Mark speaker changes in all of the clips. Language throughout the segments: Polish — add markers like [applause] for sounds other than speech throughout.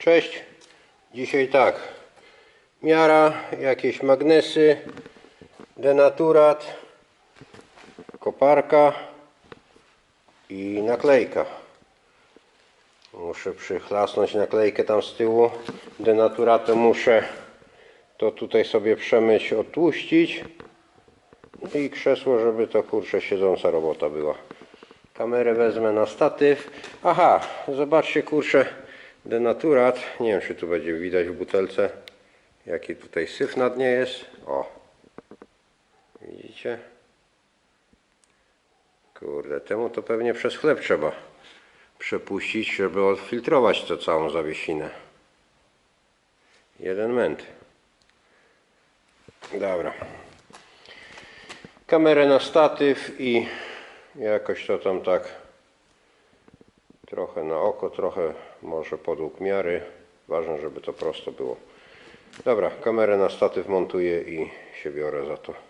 Speaker 1: Cześć. Dzisiaj tak. Miara, jakieś magnesy, denaturat, koparka i naklejka. Muszę przychlasnąć naklejkę tam z tyłu. Denaturatem muszę to tutaj sobie przemyć, otłuścić. I krzesło, żeby to kurczę siedząca robota była. Kamerę wezmę na statyw. Aha, zobaczcie kurczę denaturat. Nie wiem czy tu będzie widać w butelce jaki tutaj syf na dnie jest. O. Widzicie? Kurde, temu to pewnie przez chleb trzeba przepuścić, żeby odfiltrować tę całą zawiesinę. Jeden ment. Dobra. Kamerę na statyw i jakoś to tam tak trochę na oko, trochę może podług miary. Ważne, żeby to prosto było. Dobra, kamerę na statyw montuję i się biorę za to.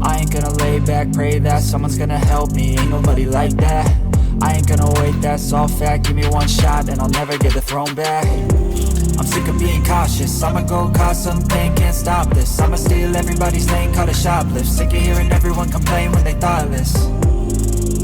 Speaker 2: I ain't gonna lay back, pray that someone's gonna help me. Ain't nobody like that. I ain't gonna wait, that's all fact. Give me one shot and I'll never get the throne back. I'm sick of being cautious. I'ma go cause something, can't stop this. I'ma steal everybody's lane, call it shoplift. Sick of hearing everyone complain when they thoughtless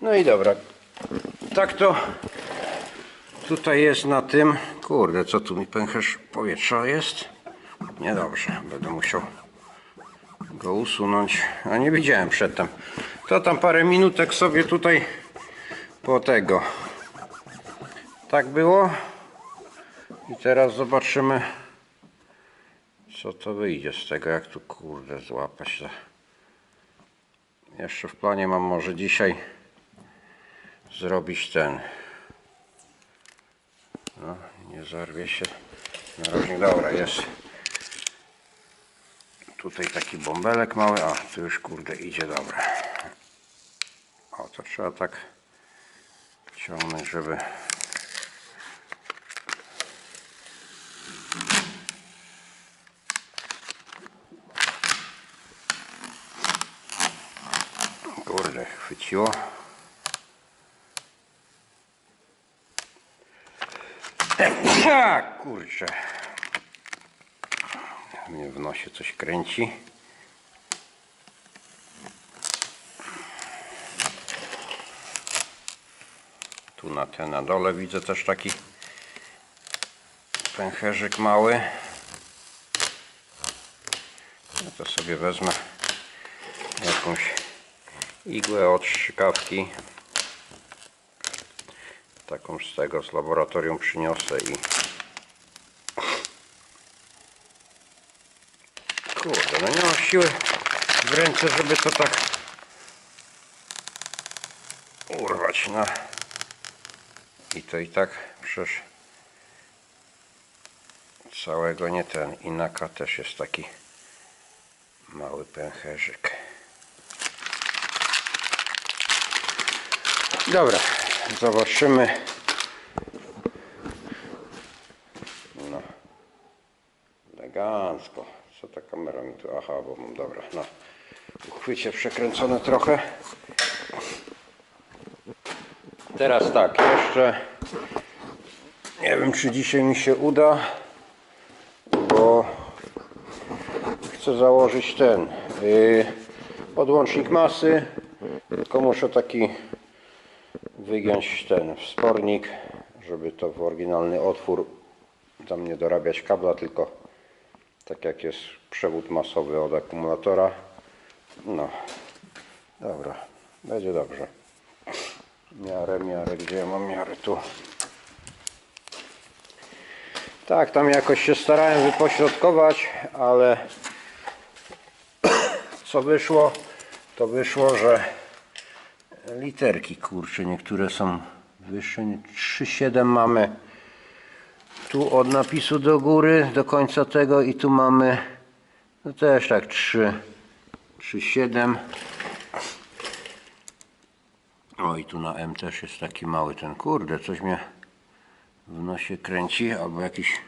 Speaker 1: No i dobra. Tak to tutaj jest na tym. Kurde, co tu mi pęcherz powietrza jest? Niedobrze, będę musiał go usunąć. A nie widziałem przedtem. To tam parę minutek sobie tutaj po tego Tak było. I teraz zobaczymy, co to wyjdzie z tego, jak tu kurde złapać. Jeszcze w planie mam może dzisiaj zrobić ten. No, nie zarwie się. Narożnik, dobra, jest. Tutaj taki bąbelek mały, a tu już kurde idzie, dobra. O, to trzeba tak ciągnąć, żeby Kurde, chwyciło. Ha, kurczę. Mnie w nosie coś kręci. Tu na ten na dole widzę też taki pęcherzyk mały. Ja to sobie wezmę jakąś igłę od strzykawki. Taką z tego z laboratorium przyniosę i kurde, no nie mam siły w ręce, żeby to tak urwać, no. I to i tak przecież całego nie ten inaka też jest taki mały pęcherzyk. Dobra, zobaczymy. No. Elegancko. Co ta kamera mi tu? Aha, bo mam dobra. No. Uchwycie przekręcone trochę. Teraz tak, jeszcze nie wiem czy dzisiaj mi się uda, bo chcę założyć ten yy, podłącznik masy, tylko muszę taki wygiąć ten wspornik, żeby to w oryginalny otwór tam nie dorabiać kabla, tylko tak jak jest przewód masowy od akumulatora. No, dobra, będzie dobrze. Miarę, miarę, gdzie mam miarę tu? Tak, tam jakoś się starałem wypośrodkować, ale co wyszło, to wyszło, że literki kurcze, niektóre są wyższe, 3,7 mamy tu od napisu do góry, do końca tego i tu mamy no też tak 3, 3,7 o i tu na M też jest taki mały ten kurde, coś mnie w nosie kręci, albo jakiś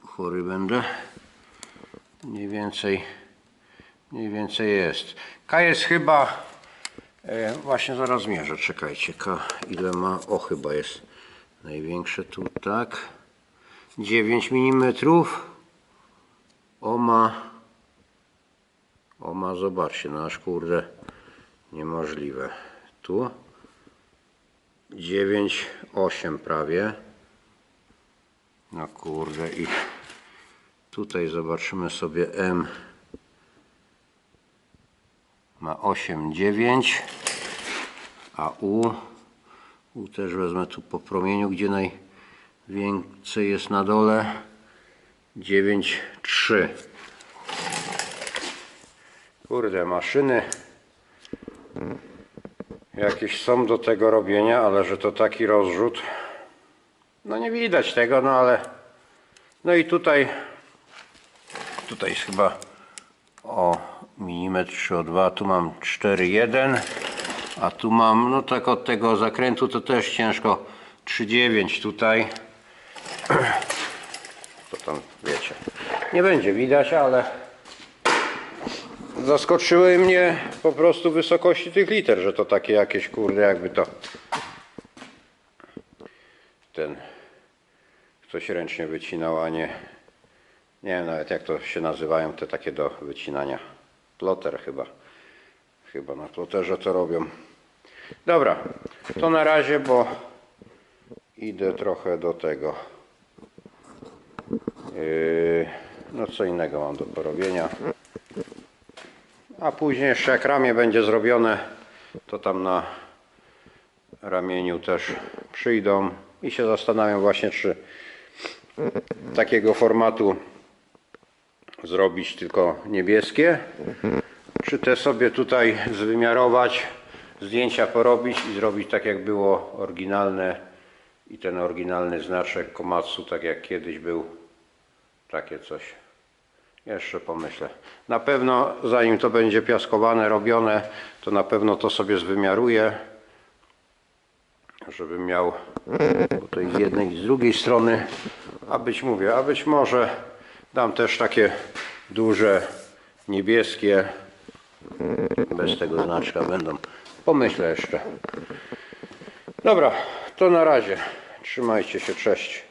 Speaker 1: chory będę. Mniej więcej mniej więcej jest. K jest chyba E, właśnie zaraz zmierzę, czekajcie, K ile ma? O, chyba jest największe tu, tak. 9 mm. O ma, o ma, zobaczcie, no aż kurde, niemożliwe. Tu 9, 8 prawie. No kurde i tutaj zobaczymy sobie M ma 8, 9 a U? U też wezmę tu po promieniu gdzie najwięcej jest na dole. 9, 3 kurde maszyny. Jakieś są do tego robienia ale że to taki rozrzut. No nie widać tego no ale no i tutaj tutaj jest chyba o milimetr 3,2 tu mam 4,1 a tu mam no tak od tego zakrętu to też ciężko. 3,9 tutaj. [clears throat] To tam wiecie. Nie będzie widać ale zaskoczyły mnie po prostu wysokości tych liter że to takie jakieś kurde jakby to ten ktoś ręcznie wycinał a nie nie wiem nawet jak to się nazywają te takie do wycinania. Ploter chyba. Chyba na ploterze to robią. Dobra, to na razie, bo idę trochę do tego. Yy, no co innego mam do porobienia. A później jeszcze jak ramię będzie zrobione, to tam na ramieniu też przyjdą i się zastanawiam właśnie, czy takiego formatu zrobić tylko niebieskie, czy te sobie tutaj zwymiarować, zdjęcia porobić i zrobić tak jak było oryginalne i ten oryginalny znaczek Komatsu, tak jak kiedyś był, takie coś. Jeszcze pomyślę. Na pewno zanim to będzie piaskowane, robione, to na pewno to sobie zwymiaruję, żebym miał tutaj z jednej i z drugiej strony, a być mówię, a być może dam też takie duże niebieskie, bez tego znaczka będą. Pomyślę jeszcze. Dobra, to na razie. Trzymajcie się, cześć.